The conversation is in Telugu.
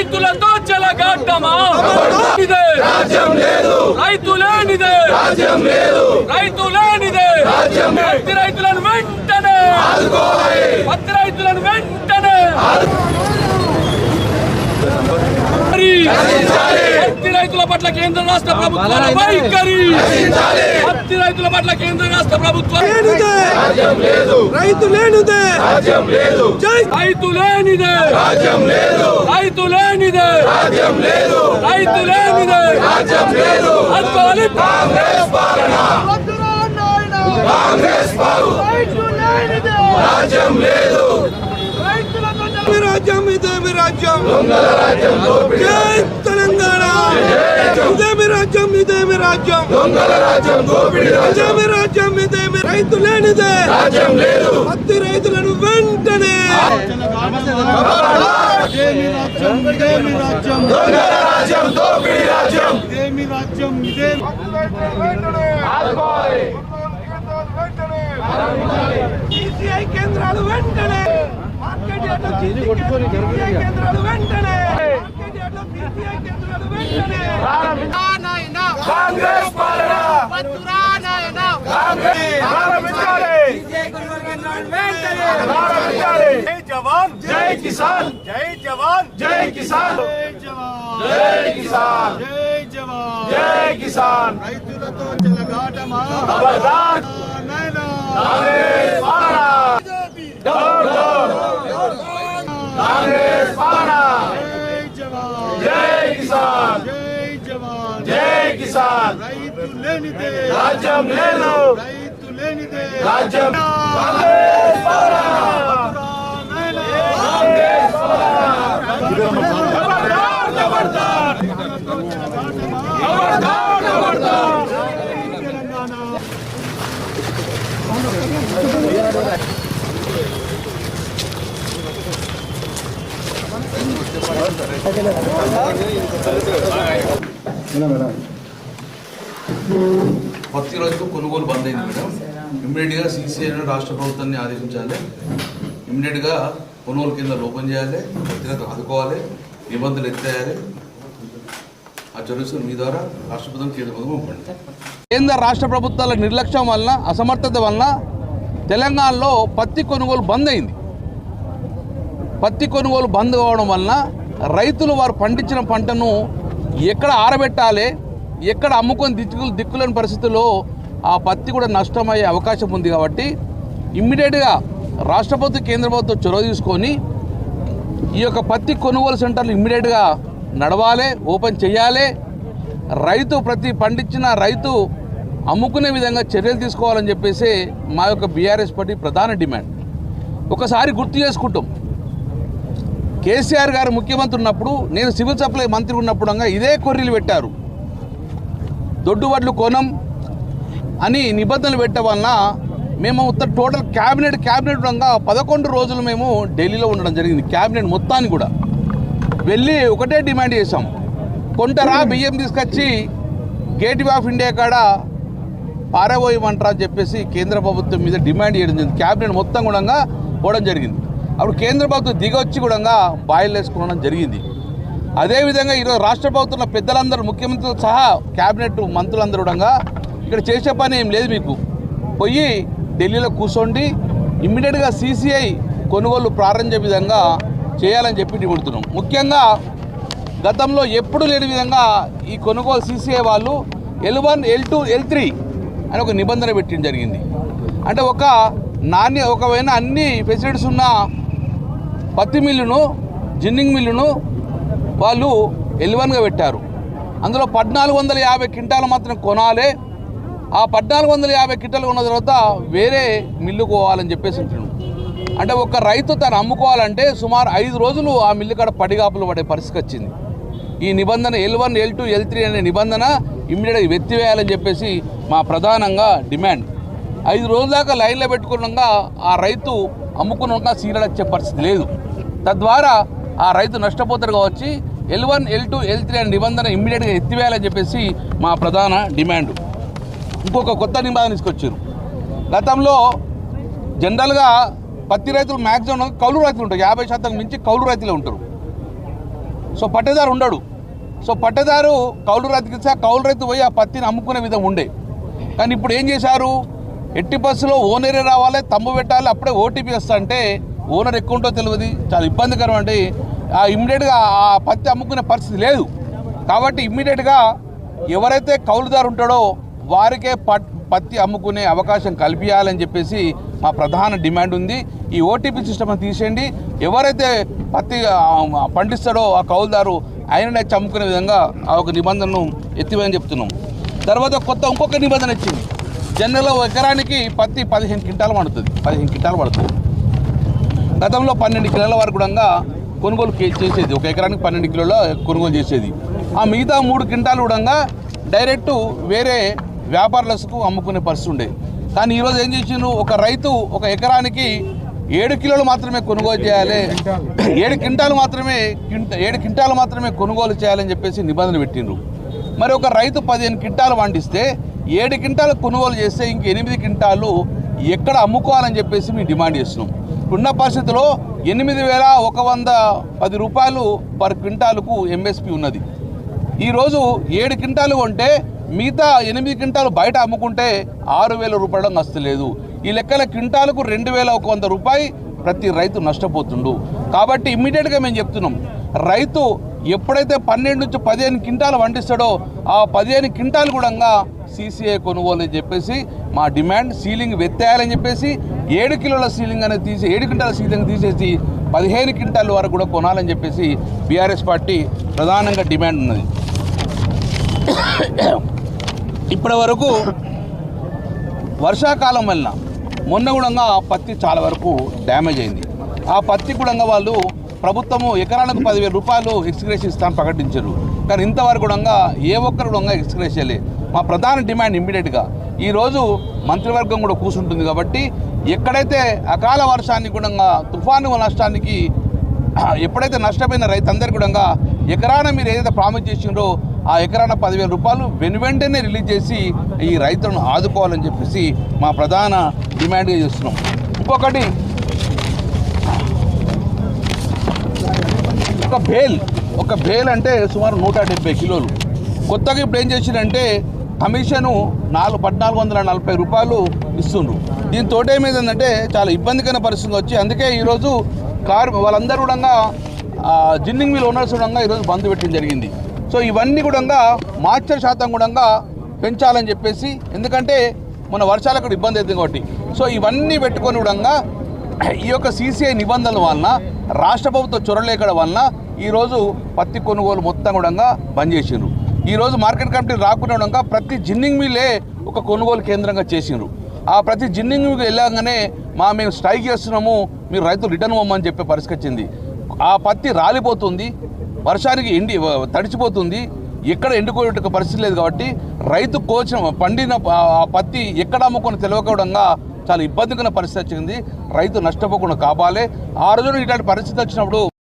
రైతులతో చెలగాటమా? ఇదే రాజ్యం లేదు. రైతులేనిదే రాజ్యం లేదు. రైతు లేనిదే రాజ్యం లేదు. పత్తి రైతులను వెంటనే. ఆదుకోవాలి. పత్తి రైతులను వెంటనే. పత్తి రైతుల పట్ల కేంద్ర రాష్ట్ర ప్రభుత్వాల వైఖరి. పత్తి రైతుల పట్ల కేంద్ర రాష్ట్ర ప్రభుత్వం రాజ్యం లేదు. రైతు లేనిదే. రాజ్యం లేదు. జై. రైతు లేనిదే. రాజ్యం లేదు. రైతు లేనిదే. రాజ్యం లేదు. రైతు లేనిదే. రాజ్యం లేదు. అద్వాలి కాంగ్రెస్ పాలన. రాజ్యం లేదు. రాజ్యం ఇదే మీ రాజ్యం. రాజ్యం దోపిడీ జై తెలంగాణ ఇదే మీ రాజ్యం ఇదే మీ రాజ్యం? దొంగల రాజ్యం దోపిడీ రాజ్యం. మీ రాజ్యం ఇదే మీ రైతు లేనిదే? రాజ్యం లేదు. పత్తి రైతులను వెంటనే దొంగల రాజ్యం దోపిడీ రాజ్యం. వెంటనే మార్కెట్ యార్డ్లో ఈసీఐ కేంద్రాలు వెంటనే. మార్కెట్ కేంద్రాలు వెంటనే. కాంగ్రెస్ పాలన కాంగ్రెస్ ప్రారంభించాలి ప్రారంభించాలి జై జవాన్ జై కిసాన్ జై జవాన్ జై కిసాన్ జై జవాన్ జై కిసాన్ జై జవాన్ జై కిసాన్ రైతులతో చెలగాటమా ఖబర్దార్ నైనా కాంగ్రెస్ పాలన డౌన్ డౌన్ కాంగ్రెస్ పాలన జై జవాన్ జై కిసాన్ జై జవాన్ జై కిసాన్ రైతు లేనిదే రాజ్యం లేదు రైతు లేనిదే రాజ్యం కాంగ్రెస్ పాలన నైనా కాంగ్రెస్ పాలన ఖబర్దార్ ఖబర్దార్ ఖబర్దార్ ఖబర్దార్ పత్తి రోజుకు కొనుగోలు బంద్ అయింది మేడం. ఇమ్మీడియట్గా సీసీఐ రాష్ట్ర ప్రభుత్వాన్ని ఆదేశించాలి. ఇమ్మీడియట్గా కొనుగోలు కేంద్రాలు ఓపెన్ చేయాలి. పత్తి ఆదుకోవాలి. నిబంధనలు ఎత్తేయాలి. ఆ చర్యలు మీ ద్వారా రాష్ట్ర ప్రభుత్వం కేంద్ర ప్రభుత్వం కేంద్ర రాష్ట్ర ప్రభుత్వాల నిర్లక్ష్యం వలన అసమర్థత వలన తెలంగాణలో పత్తి కొనుగోలు బంద్ అయింది. పత్తి కొనుగోలు బంద్ కావడం వలన రైతులు వారు పండించిన పంటను ఎక్కడ ఆరబెట్టాలి ఎక్కడ అమ్ముకొని దిక్కు దిక్కులేని పరిస్థితుల్లో ఆ పత్తి కూడా నష్టమయ్యే అవకాశం ఉంది కాబట్టి ఇమ్మీడియట్గా రాష్ట్ర ప్రభుత్వం కేంద్ర ప్రభుత్వం చొరవ తీసుకొని ఈ యొక్క పత్తి కొనుగోలు సెంటర్లు ఇమ్మీడియట్గా నడవాలి ఓపెన్ చేయాలి. రైతు ప్రతి పండించిన రైతు అమ్ముకునే విధంగా చర్యలు తీసుకోవాలని చెప్పేసి మా యొక్క బీఆర్ఎస్ పార్టీ ప్రధాన డిమాండ్. ఒకసారి గుర్తు చేసుకుంటాం. కేసీఆర్ గారు ముఖ్యమంత్రి ఉన్నప్పుడు నేను సివిల్ సప్లై మంత్రి ఉన్నప్పుడు ఇదే కొర్రీలు పెట్టారు. దొడ్డువడ్లు కొనం అని నిబంధనలు పెట్టడం వలన మేము మొత్తం టోటల్ క్యాబినెట్ క్యాబినెట్ ఉండగా పదకొండు రోజులు మేము ఢిల్లీలో ఉండడం జరిగింది క్యాబినెట్ మొత్తాన్ని కూడా. వెళ్ళి ఒకటే డిమాండ్ చేసాం కొంటరా బియ్యం తీసుకొచ్చి గేట్ ఆఫ్ ఇండియా కాడ పారబోయమంటారా అని చెప్పేసి కేంద్ర ప్రభుత్వం మీద డిమాండ్ చేయడం జరిగింది. క్యాబినెట్ మొత్తం కూడా పోవడం జరిగింది. అప్పుడు కేంద్ర ప్రభుత్వం దిగొచ్చి కూడా బాయిల్ వేసుకోవడం జరిగింది. అదేవిధంగా ఈరోజు రాష్ట్ర ప్రభుత్వం పెద్దలందరూ ముఖ్యమంత్రితో సహా క్యాబినెట్ మంత్రులందరూ కూడా ఇక్కడ చేసే పని ఏం లేదు మీకు. పోయి ఢిల్లీలో కూర్చోండి ఇమ్మీడియట్గా సీసీఐ కొనుగోలు ప్రారంభించే విధంగా చేయాలని చెప్పి నిపుడుతున్నాం ముఖ్యంగా గతంలో ఎప్పుడు లేని విధంగా ఈ కొనుగోలు సీసీఐ వాళ్ళు L one L two L three అని ఒక నిబంధన పెట్టడం జరిగింది. అంటే ఒక నాణ్య ఒకవేళ అన్ని ఫెసిలిటీస్ ఉన్న పత్తి మిల్లును జిన్నింగ్ మిల్లును వాళ్ళు ఎల్వన్గా పెట్టారు. అందులో పద్నాలుగు వందల యాభై క్వింటాలు మాత్రం కొనాలి. ఆ పద్నాలుగు వందల యాభై క్వింటాలు కొన్న తర్వాత వేరే మిల్లు పోవాలని చెప్పేసి అంటే ఒక రైతు తను అమ్ముకోవాలంటే సుమారు ఐదు రోజులు ఆ మిల్లు కాడ పడిగాపులు పడే పరిస్థితి వచ్చింది. ఈ నిబంధన L one L two L three అనే నిబంధన ఇమ్మీడియట్గా ఎత్తివేయాలని చెప్పేసి మా ప్రధానంగా డిమాండ్. ఐదు రోజుల దాకా లైన్లో పెట్టుకున్నాక ఆ రైతు అమ్ముకున్నాక సీరియల్ వచ్చే పరిస్థితి లేదు. తద్వారా ఆ రైతు నష్టపోతారు కావచ్చు L one L two L three అనే నిబంధన ఇమ్మీడియట్గా ఎత్తివేయాలని చెప్పేసి మా ప్రధాన డిమాండ్. ఇంకొక కొత్త నిబంధన తీసుకొచ్చారు. గతంలో జనరల్గా పత్తి రైతులు మ్యాక్సిమం కౌలు రైతులు ఉంటారు. యాభై శాతం మించి కౌలు రైతులే ఉంటారు. సో పట్టేదారు ఉండడు. సో పట్టేదారు కౌలు రైతుకి కౌలు రైతు పోయి ఆ పత్తిని అమ్ముకునే విధం ఉండే. కానీ ఇప్పుడు ఏం చేశారు? ఎట్టి బస్సులో ఓనరే రావాలి తమ్ము పెట్టాలి అప్పుడే ఓటీపీ వస్తా అంటే ఓనర్ ఎక్కువ ఉంటో తెలియదు. చాలా ఇబ్బందికరం అండి. ఆ ఇమ్మీడియట్గా ఆ పత్తి అమ్ముకునే పరిస్థితి లేదు. కాబట్టి ఇమ్మీడియట్గా ఎవరైతే కౌలుదారు ఉంటాడో వారికే పట్ పత్తి అమ్ముకునే అవకాశం కల్పించాలని చెప్పేసి మా ప్రధాన డిమాండ్ ఉంది. ఈ ఓటీపీ సిస్టమ్ తీసేయండి. ఎవరైతే పత్తి పండిస్తాడో ఆ కౌలుదారు ఆయననే చమ్ముకునే విధంగా ఆ ఒక నిబంధనను ఎత్తివేయని చెప్తున్నాం. తర్వాత కొత్త ఇంకొక నిబంధన ఇచ్చింది జనరల్గా ఎకరానికి పత్తి పదిహేను క్వింటాలు పడుతుంది. పదిహేను క్వింటాలు పడుతుంది. గతంలో పన్నెండు కిలోల వరకు కూడా కొనుగోలు చేసేది. ఒక ఎకరానికి పన్నెండు కిలోల కొనుగోలు చేసేది. ఆ మిగతా మూడు క్వింటాలు కూడా డైరెక్ట్ వేరే వ్యాపారులకు అమ్ముకునే పరిస్థితి ఉండే కానీ ఈరోజు ఏం చేసిండ్రు? ఒక రైతు ఒక ఎకరానికి ఏడు కిలోలు మాత్రమే కొనుగోలు చేయాలి. ఏడు క్వింటాలు మాత్రమే క్వింట ఏడు క్వింటాలు మాత్రమే కొనుగోలు చేయాలని చెప్పేసి నిబంధన పెట్టిండ్రు. మరి ఒక రైతు పదిహేను క్వింటాలు పండిస్తే ఏడు క్వింటాలు కొనుగోలు చేస్తే ఇంక ఎనిమిది క్వింటాలు ఎక్కడ అమ్ముకోవాలని చెప్పేసి మేము డిమాండ్ చేస్తున్నాం. ఉన్న పరిస్థితిలో ఎనిమిది వేల ఒక వంద పది రూపాయలు పర్ క్వింటాలుకు ఎంఎస్పి ఉన్నది. ఈరోజు ఏడు క్వింటాలు కొంటే మిగతా ఎనిమిది క్వింటాలు బయట అమ్ముకుంటే ఆరు వేల రూపాయలు వస్తలేదు ఈ లెక్కల క్వింటాలకు రెండు వేల ఒక వంద రూపాయి ప్రతి రైతు నష్టపోతుండు. కాబట్టి ఇమ్మీడియట్గా మేము చెప్తున్నాం. రైతు ఎప్పుడైతే పన్నెండు నుంచి పదిహేను క్వింటాలు వండిస్తాడో ఆ పదిహేను క్వింటాలు కూడా సీసీఐ కొనుగోలు అని చెప్పేసి మా డిమాండ్ సీలింగ్ వెత్తేయాలని చెప్పేసి ఏడు కిలోల సీలింగ్ అనేది తీసి ఏడు క్వింటాల సీలింగ్ తీసేసి పదిహేను క్వింటాల వరకు కూడా కొనాలని చెప్పేసి బీఆర్ఎస్ పార్టీ ప్రధానంగా డిమాండ్ ఉన్నది. ఇప్పటి వరకు వర్షాకాలం వలన మొన్న కూడా పత్తి చాలా వరకు డ్యామేజ్ అయింది. ఆ పత్తి కూడా వాళ్ళు ప్రభుత్వము ఎకరానికి పదివేల రూపాయలు ఎక్స్గ్రేషన్ ఇస్తామని ప్రకటించారు. కానీ ఇంతవరకు కూడా ఏ ఒక్కరు కూడా ఎక్స్గ్రేస్ చేయలేదు మా ప్రధాన డిమాండ్ ఇమ్మీడియట్గా ఈరోజు మంత్రివర్గం కూడా కూర్చుంటుంది కాబట్టి ఎక్కడైతే అకాల వర్షాన్ని కూడా తుఫాను నష్టానికి ఎప్పుడైతే నష్టపోయిన రైతందరికీ కూడా ఎకరాన మీరు ఏదైతే ప్రామిస్ చేసిండ్రో ఆ ఎకరాన పదివేల రూపాయలు వెను వెంటనే రిలీజ్ చేసి ఈ రైతులను ఆదుకోవాలని చెప్పేసి మా ప్రధాన డిమాండ్గా చేస్తున్నాం. ఇంకొకటి ఒక బేల్ ఒక బేల్ అంటే సుమారు నూట డెబ్బై కిలోలు. కొత్తగా ఇప్పుడు ఏం చేసిందంటే కమిషను నాలుగు పద్నాలుగు వందల నలభై రూపాయలు ఇస్తుండ్రు. దీంతో ఏమైందంటే చాలా ఇబ్బందికరమైన పరిస్థితి వచ్చి అందుకే ఈరోజు కార్ వాళ్ళందరూ కూడా జిన్నింగ్ మిల్ ఓనర్స్ కూడా ఈరోజు బంద్ పెట్టడం జరిగింది. సో ఇవన్నీ కూడా మార్చర్ శాతం కూడా పెంచాలని చెప్పేసి ఎందుకంటే మన వర్షాలకు ఇబ్బంది అవుతుంది కాబట్టి. సో ఇవన్నీ పెట్టుకొని కూడా ఈ యొక్క సీసీఐ నిబంధనల వలన రాష్ట్ర ప్రభుత్వ చొరలేకడ వలన ఈరోజు పత్తి కొనుగోలు మొత్తం కూడా బంద్ చేసిండ్రు. ఈరోజు మార్కెట్ కమిటీ రాకుండా ఉండగా ప్రతి జిన్నింగ్ మిల్లే ఒక కొనుగోలు కేంద్రంగా చేసిండ్రు. ఆ ప్రతి జిన్నింగ్ మిల్కి వెళ్ళగానే మా మేము స్ట్రైక్ చేస్తున్నాము మీరు రైతులు రిటర్న్ ఇవ్వమని చెప్పే పరిస్థితి వచ్చింది ఆ పత్తి రాలిపోతుంది వర్షానికి ఎండి తడిచిపోతుంది ఎక్కడ ఎండుకోవడానికి పరిస్థితి లేదు కాబట్టి రైతు కోచిన పండిన ఆ ఆ పత్తి ఎక్కడ అమ్ముకొని తెలియకపోవడంగా చాలా ఇబ్బందికర పరిస్థితి వచ్చింది. రైతు నష్టపోకుండా కాపాలి ఆ రోజున ఇట్లాంటి పరిస్థితి వచ్చినప్పుడు